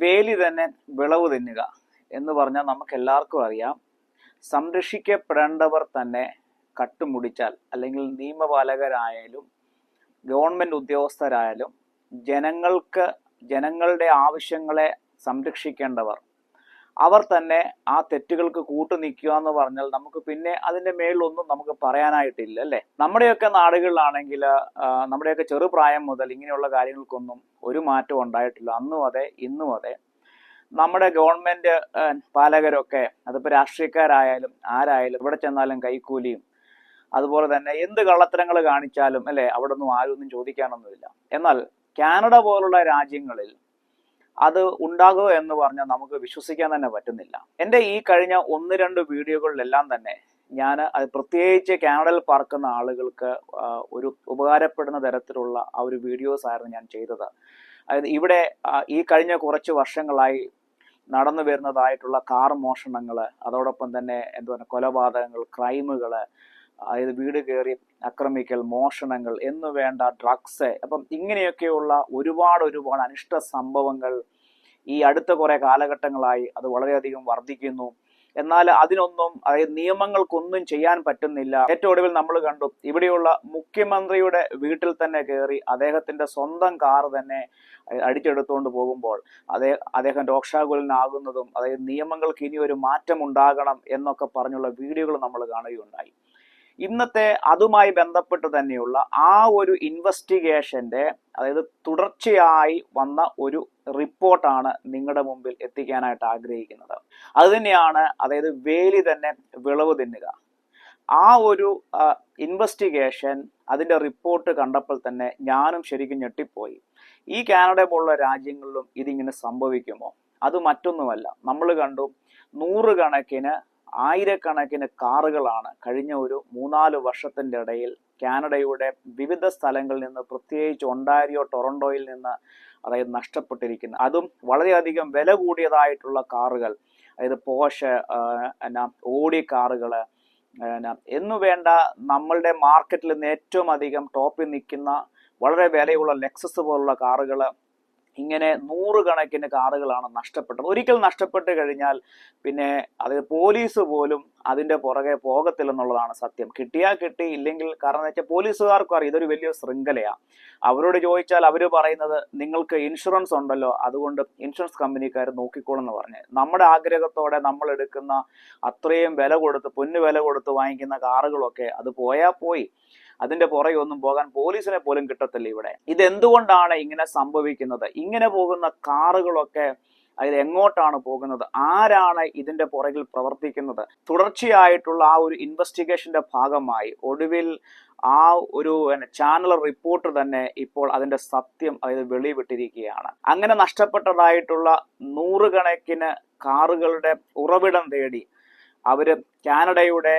വേലി തന്നെ വിളവ് തിന്നുക എന്ന് പറഞ്ഞാൽ നമുക്ക് എല്ലാവർക്കും അറിയാം. സംരക്ഷിക്കപ്പെടേണ്ടവർ തന്നെ കട്ടുമുടിച്ചാൽ അല്ലെങ്കിൽ നിയമപാലകരായാലും ഗവൺമെന്റ് ഉദ്യോഗസ്ഥരായാലും ജനങ്ങൾക്ക് ജനങ്ങളുടെ ആവശ്യങ്ങളെ സംരക്ഷിക്കേണ്ടവർ അവർ തന്നെ ആ തെറ്റുകൾക്ക് കൂട്ടു നിൽക്കുക എന്ന് പറഞ്ഞാൽ നമുക്ക് പിന്നെ അതിന്റെ മേളിലൊന്നും നമുക്ക് പറയാനായിട്ടില്ല അല്ലേ? നമ്മുടെയൊക്കെ നാടുകളിലാണെങ്കിൽ നമ്മുടെയൊക്കെ ചെറുപ്രായം മുതൽ ഇങ്ങനെയുള്ള കാര്യങ്ങൾക്കൊന്നും ഒരു മാറ്റം ഉണ്ടായിട്ടില്ല. അന്നും അതെ ഇന്നും അതെ. നമ്മുടെ ഗവൺമെന്റ് പാലകരൊക്കെ അതിപ്പോ രാഷ്ട്രീയക്കാരായാലും ആരായാലും ഇവിടെ ചെന്നാലും കൈക്കൂലിയും അതുപോലെ തന്നെ എന്ത് കള്ളത്തരങ്ങൾ കാണിച്ചാലും അല്ലേ അവിടെ ഒന്നും ആരും ഒന്നും ചോദിക്കാനൊന്നുമില്ല. എന്നാൽ കാനഡ പോലുള്ള രാജ്യങ്ങളിൽ അത് ഉണ്ടാകുക എന്ന് പറഞ്ഞാൽ നമുക്ക് വിശ്വസിക്കാൻ തന്നെ പറ്റുന്നില്ല. എന്റെ ഈ കഴിഞ്ഞ ഒന്ന് രണ്ട് വീഡിയോകളിലെല്ലാം തന്നെ ഞാൻ അത് പ്രത്യേകിച്ച് കാനഡയിൽ പാർക്കുന്ന ആളുകൾക്ക് ഒരു ഉപകാരപ്പെടുന്ന തരത്തിലുള്ള ആ ഒരു വീഡിയോസ് ആയിരുന്നു ഞാൻ ചെയ്തത്. അതായത് ഇവിടെ ഈ കഴിഞ്ഞ കുറച്ച് വർഷങ്ങളായി നടന്നു വരുന്നതായിട്ടുള്ള കാർ മോഷണങ്ങൾ അതോടൊപ്പം തന്നെ എന്താ പറയുക കൊലപാതകങ്ങൾ ക്രൈമുകൾ അതായത് വീട് കയറി ആക്രമിക്കൽ മോഷണങ്ങൾ എന്നു വേണ്ട ഡ്രഗ്സ് അപ്പം ഇങ്ങനെയൊക്കെയുള്ള ഒരുപാട് ഒരുപാട് അനിഷ്ട സംഭവങ്ങൾ ഈ അടുത്ത കുറെ കാലഘട്ടങ്ങളായി അത് വളരെയധികം വർദ്ധിക്കുന്നു. എന്നാൽ അതിനൊന്നും അതായത് നിയമങ്ങൾക്കൊന്നും ചെയ്യാൻ പറ്റുന്നില്ല. ഏറ്റവും ഒടുവിൽ നമ്മൾ കണ്ടു ഇവിടെയുള്ള മുഖ്യമന്ത്രിയുടെ വീട്ടിൽ തന്നെ കയറി അദ്ദേഹത്തിന്റെ സ്വന്തം കാർ തന്നെ അടിച്ചെടുത്തുകൊണ്ട് പോകുമ്പോൾ അതേ അദ്ദേഹം രോക്ഷാകുലനാകുന്നതും അതായത് നിയമങ്ങൾക്ക് ഇനി ഒരു മാറ്റം ഉണ്ടാകണം എന്നൊക്കെ പറഞ്ഞുള്ള വീഡിയോകൾ നമ്മൾ കാണുകയുണ്ടായി. ഇന്നത്തെ അതുമായി ബന്ധപ്പെട്ട് തന്നെയുള്ള ആ ഒരു ഇൻവെസ്റ്റിഗേഷന്റെ അതായത് തുടർച്ചയായി വന്ന ഒരു റിപ്പോർട്ടാണ് നിങ്ങളുടെ മുമ്പിൽ എത്തിക്കാനായിട്ട് ആഗ്രഹിക്കുന്നത്. അതുതന്നെയാണ് അതായത് വേലി തന്നെ വിളവ് തിന്നുക. ആ ഒരു ഇൻവെസ്റ്റിഗേഷൻ അതിന്റെ റിപ്പോർട്ട് കണ്ടപ്പോൾ തന്നെ ഞാനും ശരിക്കും ഞെട്ടിപ്പോയി. ഈ കാനഡ പോലുള്ള രാജ്യങ്ങളിലും ഇതിങ്ങനെ സംഭവിക്കുമോ? അത് മറ്റൊന്നുമല്ല. നമ്മൾ കണ്ടു നൂറുകണക്കിന് ആയിരക്കണക്കിന് കാറുകളാണ് കഴിഞ്ഞ ഒരു മൂന്നാൽ വർഷത്തിന്റെ ഇടയിൽ കാനഡയുടെ വിവിധ സ്ഥലങ്ങളിൽ നിന്ന് പ്രത്യേകിച്ച് ഒണ്ടാരിയോ ടൊറന്റോയിൽ നിന്ന് അതായത് നഷ്ടപ്പെട്ടിരിക്കുന്നത്. അതും വളരെയധികം വില കൂടിയതായിട്ടുള്ള കാറുകൾ അതായത് പോഷ എന്നാ ഓടി കാറുകൾ എന്നു വേണ്ട നമ്മളുടെ മാർക്കറ്റിൽ നിന്ന് ഏറ്റവും അധികം ടോപ്പിൽ നിൽക്കുന്ന വളരെ വിലയുള്ള ലെക്സസ് പോലുള്ള കാറുകൾ ഇങ്ങനെ നൂറുകണക്കിന് കാറുകളാണ് നഷ്ടപ്പെട്ടത്. ഒരിക്കൽ നഷ്ടപ്പെട്ട് കഴിഞ്ഞാൽ പിന്നെ അത് പോലീസ് പോലും അതിന്റെ പുറകെ പോകത്തില്ലെന്നുള്ളതാണ് സത്യം. കിട്ടിയാൽ കിട്ടി ഇല്ലെങ്കിൽ കാരണം വെച്ചാൽ പോലീസുകാർക്കും അറിയാം ഇതൊരു വലിയ ശൃംഖലയാണ് അവരോട് ചോദിച്ചാൽ അവർ പറയുന്നത് നിങ്ങൾക്ക് ഇൻഷുറൻസ് ഉണ്ടല്ലോ അതുകൊണ്ട് ഇൻഷുറൻസ് കമ്പനിക്കാർ നോക്കിക്കോളും എന്ന് പറഞ്ഞ്. നമ്മുടെ ആഗ്രഹത്തോടെ നമ്മൾ എടുക്കുന്ന അത്രയും വില കൊടുത്ത് പൊന്നു വില കൊടുത്ത് വാങ്ങിക്കുന്ന കാറുകളൊക്കെ അത് പോയാൽ പോയി. അതിന്റെ പുറകെ ഒന്നും പോകാൻ പോലീസിനെ പോലും കിട്ടത്തില്ല ഇവിടെ. ഇത് എന്തുകൊണ്ടാണ് ഇങ്ങനെ സംഭവിക്കുന്നത്? ഇങ്ങനെ പോകുന്ന കാറുകളൊക്കെ അതിൽ എങ്ങോട്ടാണ് പോകുന്നത്? ആരാണ് ഇതിന്റെ പുറകിൽ പ്രവർത്തിക്കുന്നത്? തുടർച്ചയായിട്ടുള്ള ആ ഒരു ഇൻവെസ്റ്റിഗേഷന്റെ ഭാഗമായി ഒടുവിൽ ആ ഒരു ചാനൽ റിപ്പോർട്ട് തന്നെ ഇപ്പോൾ അതിന്റെ സത്യം അതായത് വെളിവിട്ടിരിക്കുകയാണ്. അങ്ങനെ നഷ്ടപ്പെട്ടതായിട്ടുള്ള നൂറുകണക്കിന് കാറുകളുടെ ഉറവിടം തേടി അവർ കാനഡയുടെ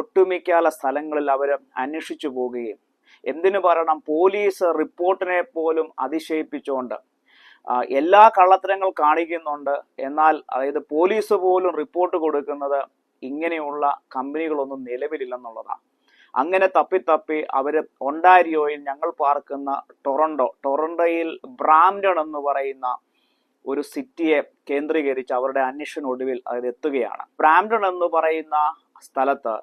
ഒട്ടുമിക്കാല സ്ഥലങ്ങളിൽ അവർ അന്വേഷിച്ചു പോവുകയും. എന്തിനു പറയണം? പോലീസ് റിപ്പോർട്ടിനെ പോലും അതിശയിപ്പിച്ചുകൊണ്ട് എല്ലാ കള്ളത്തരങ്ങൾ കാണിക്കുന്നുണ്ട്. എന്നാൽ അതായത് പോലീസ് പോലും റിപ്പോർട്ട് കൊടുക്കുന്നത് ഇങ്ങനെയുള്ള കമ്പനികളൊന്നും നിലവിലില്ലെന്നുള്ളതാണ്. അങ്ങനെ തപ്പി തപ്പി അവർ ഒണ്ടാരിയോയിൽ ഞങ്ങൾ പാർക്കുന്ന ടൊറന്റോ ടൊറണ്ടോയിൽ ബ്രാംഡൺ എന്ന് പറയുന്ന ഒരു സിറ്റിയെ കേന്ദ്രീകരിച്ച് അവരുടെ അന്വേഷണ ഒടുവിൽ അതിൽ എത്തുകയാണ് ബ്രാംഡൺ എന്ന് പറയുന്ന സ്ഥലത്ത്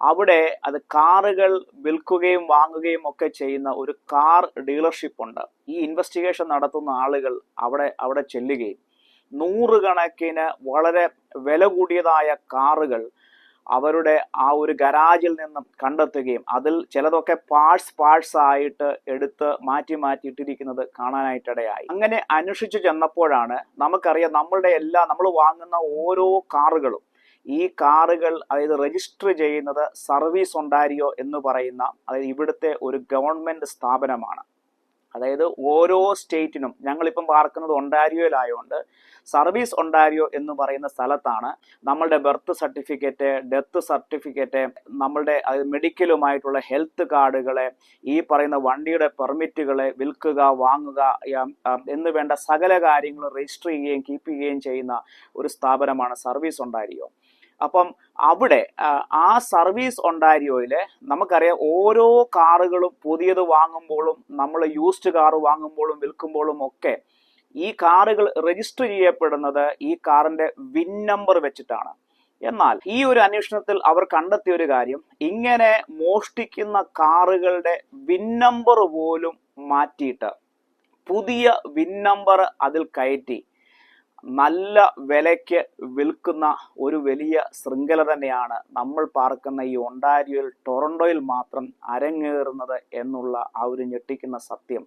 അവിടെ അത് കാറുകൾ വിൽക്കുകയും വാങ്ങുകയും ഒക്കെ ചെയ്യുന്ന ഒരു കാർ ഡീലർഷിപ്പ് ഉണ്ട് ഈ ഇൻവെസ്റ്റിഗേഷൻ നടത്തുന്ന ആളുകൾ അവിടെ അവിടെ ചെല്ലുകയും നൂറുകണക്കിന് വളരെ വില കൂടിയതായ കാറുകൾ അവരുടെ ആ ഒരു ഗരാജിൽ നിന്നും കണ്ടെത്തുകയും അതിൽ ചിലതൊക്കെ പാഴ്സ് പാഴ്സ് ആയിട്ട് എടുത്ത് മാറ്റി മാറ്റി ഇട്ടിരിക്കുന്നത് കാണാനായിട്ടിടയായി. അങ്ങനെ അന്വേഷിച്ചു ചെന്നപ്പോഴാണ് നമുക്കറിയാം നമ്മളുടെ എല്ലാ നമ്മൾ വാങ്ങുന്ന ഓരോ കാറുകളും ഈ കാറുകൾ അതായത് രജിസ്റ്റർ ചെയ്യുന്നത് സർവീസ് ഒണ്ടാരിയോ എന്ന് പറയുന്ന അതായത് ഇവിടുത്തെ ഒരു ഗവൺമെന്റ് സ്ഥാപനമാണ്. അതായത് ഓരോ സ്റ്റേറ്റിനും ഞങ്ങളിപ്പം പാർക്കുന്നത് ഒണ്ടാരിയോയിലായതുകൊണ്ട് സർവീസ് ഒണ്ടാരിയോ എന്ന് പറയുന്ന സ്ഥലത്താണ് നമ്മളുടെ ബർത്ത് സർട്ടിഫിക്കറ്റ് ഡെത്ത് സർട്ടിഫിക്കറ്റ് നമ്മളുടെ മെഡിക്കലുമായിട്ടുള്ള ഹെൽത്ത് കാർഡുകളെ ഈ പറയുന്ന വണ്ടിയുടെ പെർമിറ്റുകളെ വിൽക്കുക വാങ്ങുക എന്ന് വേണ്ട സകല കാര്യങ്ങളും രജിസ്റ്റർ ചെയ്യുകയും കീപ്പ് ചെയ്യുകയും ചെയ്യുന്ന ഒരു സ്ഥാപനമാണ് സർവീസ് ഒണ്ടാരിയോ അപ്പം അവിടെ ആ, ആ സർവീസ് ഒണ്ടാരിയോയിൽ നമുക്കറിയാം ഓരോ കാറുകളും പുതിയത് വാങ്ങുമ്പോഴും നമ്മൾ യൂസ്ഡ് കാർ വാങ്ങുമ്പോഴും വിൽക്കുമ്പോഴും ഒക്കെ ഈ കാറുകൾ രജിസ്റ്റർ ചെയ്യപ്പെടുന്നത് ഈ കാറിന്റെ വിൻ നമ്പർ വെച്ചിട്ടാണ്. എന്നാൽ ഈ ഒരു അന്വേഷണത്തിൽ അവർ കണ്ടെത്തിയ ഒരു കാര്യം ഇങ്ങനെ മോഷ്ടിക്കുന്ന കാറുകളുടെ വിൻ നമ്പർ പോലും മാറ്റിയിട്ട് പുതിയ വിൻ നമ്പർ അതിൽ കയറ്റി നല്ല വിലയ്ക്ക് വിൽക്കുന്ന ഒരു വലിയ ശൃംഖല തന്നെയാണ് നമ്മൾ പാർക്കുന്ന ഈ ഒണ്ടാരിയോയിൽ ടൊറൻഡോയിൽ മാത്രം അരങ്ങേറുന്നത് എന്നുള്ള ആ ഒരു ഞെട്ടിക്കുന്ന സത്യം.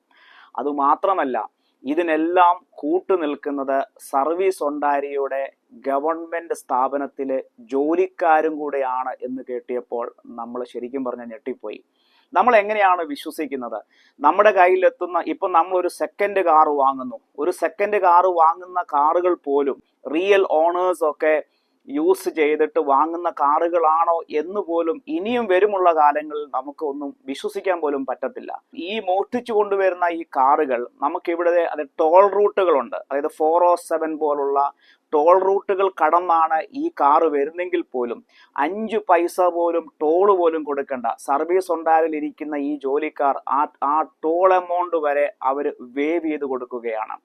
അതുമാത്രമല്ല ഇതിനെല്ലാം കൂട്ടുനിൽക്കുന്നത് സർവീസ് ഒണ്ടാരിയുടെ ഗവൺമെന്റ് സ്ഥാപനത്തിലെ ജോലിക്കാരും കൂടെയാണ് എന്ന് കേട്ടിയപ്പോൾ നമ്മൾ ശരിക്കും പറഞ്ഞ ഞെട്ടിപ്പോയി. നമ്മൾ എങ്ങനെയാണ് വിശ്വസിക്കുന്നത്? നമ്മുടെ കയ്യിലെത്തുന്ന ഇപ്പം നമ്മൾ ഒരു സെക്കൻഡ് കാർ വാങ്ങുന്നു. ഒരു സെക്കൻഡ് കാർ വാങ്ങുന്ന കാറുകൾ പോലും റിയൽ ഓണേഴ്സ് ഒക്കെ യൂസ് ചെയ്തിട്ട് വാങ്ങുന്ന കാറുകളാണോ എന്ന് പോലും ഇനിയും വരുമുള്ള കാലങ്ങളിൽ നമുക്ക് ഒന്നും വിശ്വസിക്കാൻ പോലും പറ്റത്തില്ല. ഈ മോഷ്ടിച്ചു കൊണ്ടുവരുന്ന ഈ കാറുകൾ നമുക്ക് നമുക്കിവിടെ അത് ടോൾ റൂട്ടുകളുണ്ട് അതായത് ഫോർ ഓ സെവൻ പോലുള്ള ടോൾ റൂട്ടുകൾ കടന്നാണ് ഈ കാറ് വരുന്നെങ്കിൽ പോലും അഞ്ച് പൈസ പോലും ടോൾ പോലും കൊടുക്കണ്ട. സർവീസ് ഉണ്ടായാലിൽ ഇരിക്കുന്ന ഈ ജോലിക്കാർ ആ ആ ടോൾ എമൗണ്ട് വരെ അവർ വേവ് ചെയ്ത് കൊടുക്കുകയാണ്.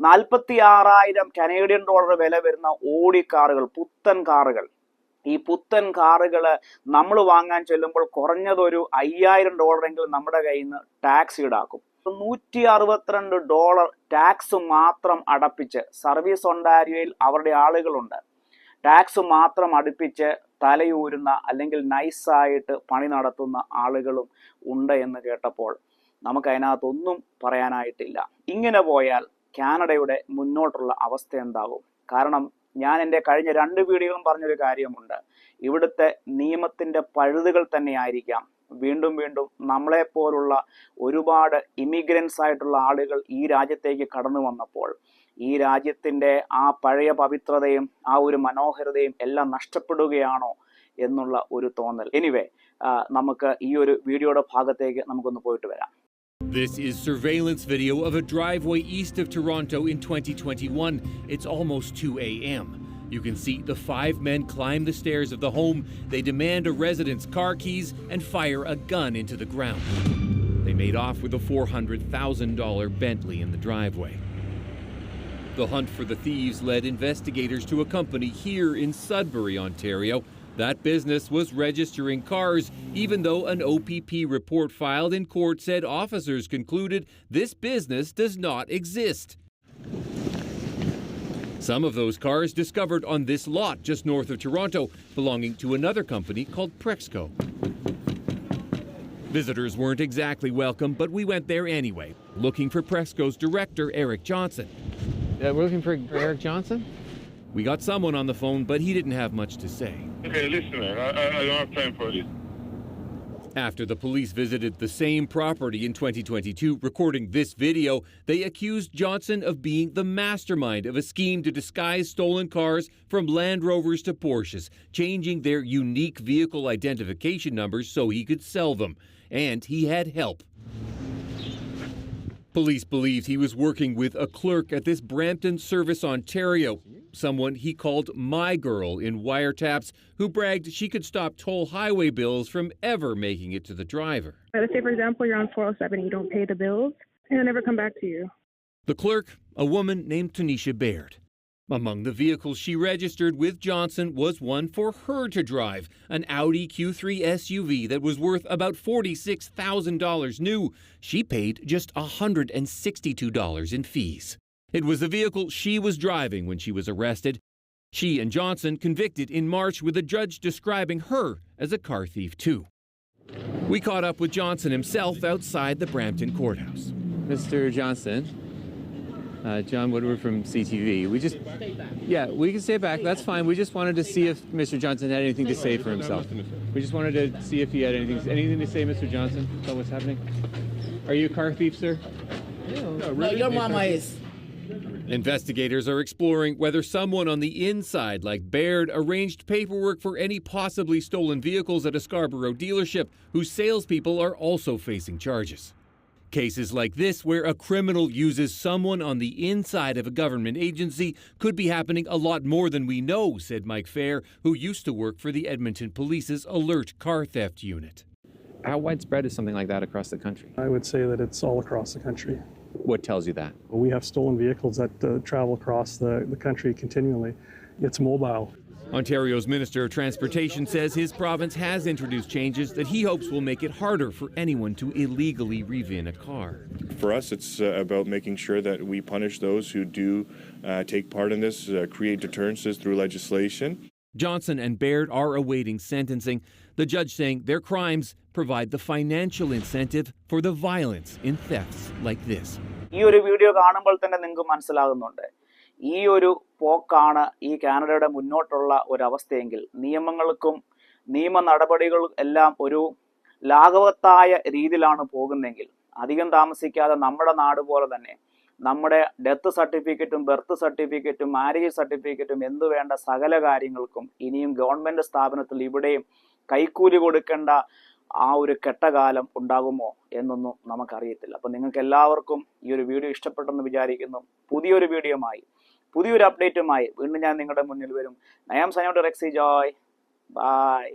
നാൽപ്പത്തി ആറായിരം കനേഡിയൻ ഡോളർ വില വരുന്ന ഓടി കാറുകൾ പുത്തൻ കാറുകൾ. ഈ പുത്തൻ കാറുകൾ നമ്മൾ വാങ്ങാൻ ചെല്ലുമ്പോൾ കുറഞ്ഞതൊരു അയ്യായിരം ഡോളറെങ്കിലും നമ്മുടെ കയ്യിൽ നിന്ന് ടാക്സ് ഈടാക്കും. നൂറ്റി അറുപത്തിരണ്ട് ഡോളർ ടാക്സ് മാത്രം അടപ്പിച്ച് സർവീസ് ഒണ്ടാരിയോയിൽ അവരുടെ ആളുകളുണ്ട്. ടാക്സ് മാത്രം അടുപ്പിച്ച് തലയൂരുന്ന അല്ലെങ്കിൽ നൈസായിട്ട് പണി നടത്തുന്ന ആളുകളും ഉണ്ട് എന്ന് കേട്ടപ്പോൾ നമുക്ക് അതിനകത്തൊന്നും പറയാനായിട്ടില്ല. ഇങ്ങനെ പോയാൽ കാനഡയുടെ മുന്നോട്ടുള്ള അവസ്ഥ എന്താകും? കാരണം ഞാൻ എന്റെ കഴിഞ്ഞ രണ്ട് വീഡിയോകളും പറഞ്ഞൊരു കാര്യമുണ്ട്. ഇവിടുത്തെ നിയമത്തിന്റെ പഴുതുകൾ തന്നെയായിരിക്കാം. വീണ്ടും വീണ്ടും നമ്മളെപ്പോലുള്ള ഒരുപാട് ഇമിഗ്രൻസ് ആയിട്ടുള്ള ആളുകൾ ഈ രാജ്യത്തേക്ക് കടന്നു വന്നപ്പോൾ ഈ രാജ്യത്തിന്റെ ആ പഴയ പവിത്രതയും ആ ഒരു മനോഹരതയും എല്ലാം നഷ്ടപ്പെടുകയാണോ എന്നുള്ള ഒരു തോന്നൽ. എനിവേ നമുക്ക് ഈ ഒരു വീഡിയോയുടെ ഭാഗത്തേക്ക് നമുക്കൊന്ന് പോയിട്ട് വരാം. This is surveillance video of a driveway east of Toronto in 2021. It's almost 2 a.m. You can see the five men climb the stairs of the home. They demand a resident's car keys and fire a gun into the ground. They made off with a $400,000 Bentley in the driveway. The hunt for the thieves led investigators to a company here in Sudbury, Ontario. That business was registering cars, even though an OPP report filed in court said officers concluded this business does not exist. Some of those cars discovered on this lot just north of Toronto, belonging to another company called Prexco. Visitors weren't exactly welcome, but we went there anyway, looking for Prexco's director, Eric Johnson. Uh, we're looking for Eric Johnson. We got someone on the phone, but he didn't have much to say. Okay, listen, man. I, I, I don't have time for this. After the police visited the same property in 2022, recording this video, they accused Johnson of being the mastermind of a scheme to disguise stolen cars from Land Rovers to Porsches, changing their unique vehicle identification numbers so he could sell them. And he had help. Police believed he was working with a clerk at this Brampton Service Ontario, someone he called My Girl in wiretaps, who bragged she could stop toll highway bills from ever making it to the driver. Let's say, for example, you're on 407 and you don't pay the bills, and they'll never come back to you. The clerk, a woman named Tanisha Baird. Among the vehicles she registered with Johnson was one for her to drive, an Audi Q3 SUV that was worth about $46,000 new. She paid just $162 in fees. It was the vehicle she was driving when she was arrested. She and Johnson convicted in March with a judge describing her as a car thief, too. We caught up with Johnson himself outside the Brampton courthouse. Mr. Johnson. Uh, John Woodward from CTV. We just, yeah, we can stay back. That's fine. We just wanted to see if Mr. Johnson had anything to say for himself. We just wanted to see if he had anything, anything to say, Mr. Johnson, about what's happening. Are you a car thief, sir? No, your mama is. Investigators are exploring whether someone on the inside, like Baird, arranged paperwork for any possibly stolen vehicles at a Scarborough dealership, whose salespeople are also facing charges. Cases like this, where a criminal uses someone on the inside of a government agency, could be happening a lot more than we know, said Mike Fair, who used to work for the Edmonton Police's Alert Car Theft Unit. How widespread is something like that across the country? I would say that it's all across the country. What tells you that? We have stolen vehicles that uh, travel across the, the country continually. It's mobile. Ontario's Minister of Transportation says his province has introduced changes that he hopes will make it harder for anyone to illegally rev-in a car. For us, it's uh, about making sure that we punish those who do uh, take part in this, uh, create deterrences through legislation. Johnson and Baird are awaiting sentencing, the judge saying their crimes provide the financial incentive for the violence in thefts like this. ഈ ഒരു video കാണുമ്പോൾ തന്നെ നിങ്ങൾക്ക് മനസ്സിലാകുന്നുണ്ട് ഈ ഒരു പോക്കാണ് ഈ കാനഡയുടെ മുന്നോട്ടുള്ള ഒരവസ്ഥയെങ്കിൽ നിയമങ്ങൾക്കും നിയമ നടപടികളും എല്ലാം ഒരു ലാഘവത്തായ രീതിയിലാണ് പോകുന്നതെങ്കിൽ അധികം താമസിക്കാതെ നമ്മുടെ നാട് പോലെ തന്നെ നമ്മുടെ ഡെത്ത് സർട്ടിഫിക്കറ്റും ബർത്ത് സർട്ടിഫിക്കറ്റും മാരേജ് സർട്ടിഫിക്കറ്റും എന്തു വേണ്ട സകല കാര്യങ്ങൾക്കും ഇനിയും ഗവൺമെന്റ് സ്ഥാപനത്തിൽ ഇവിടെയും കൈക്കൂലി കൊടുക്കേണ്ട ആ ഒരു കെട്ടകാലം ഉണ്ടാകുമോ എന്നൊന്നും നമുക്കറിയത്തില്ല. അപ്പം നിങ്ങൾക്ക് എല്ലാവർക്കും ഈ ഒരു വീഡിയോ ഇഷ്ടപ്പെട്ടെന്ന് വിചാരിക്കുന്നു. പുതിയൊരു വീഡിയോയുമായി പുതിയൊരു അപ്ഡേറ്റുമായി വീണ്ടും ഞാൻ നിങ്ങളുടെ മുന്നിൽ വരും. നയാം സനോട് റെക്സി ജോയ്. ബൈ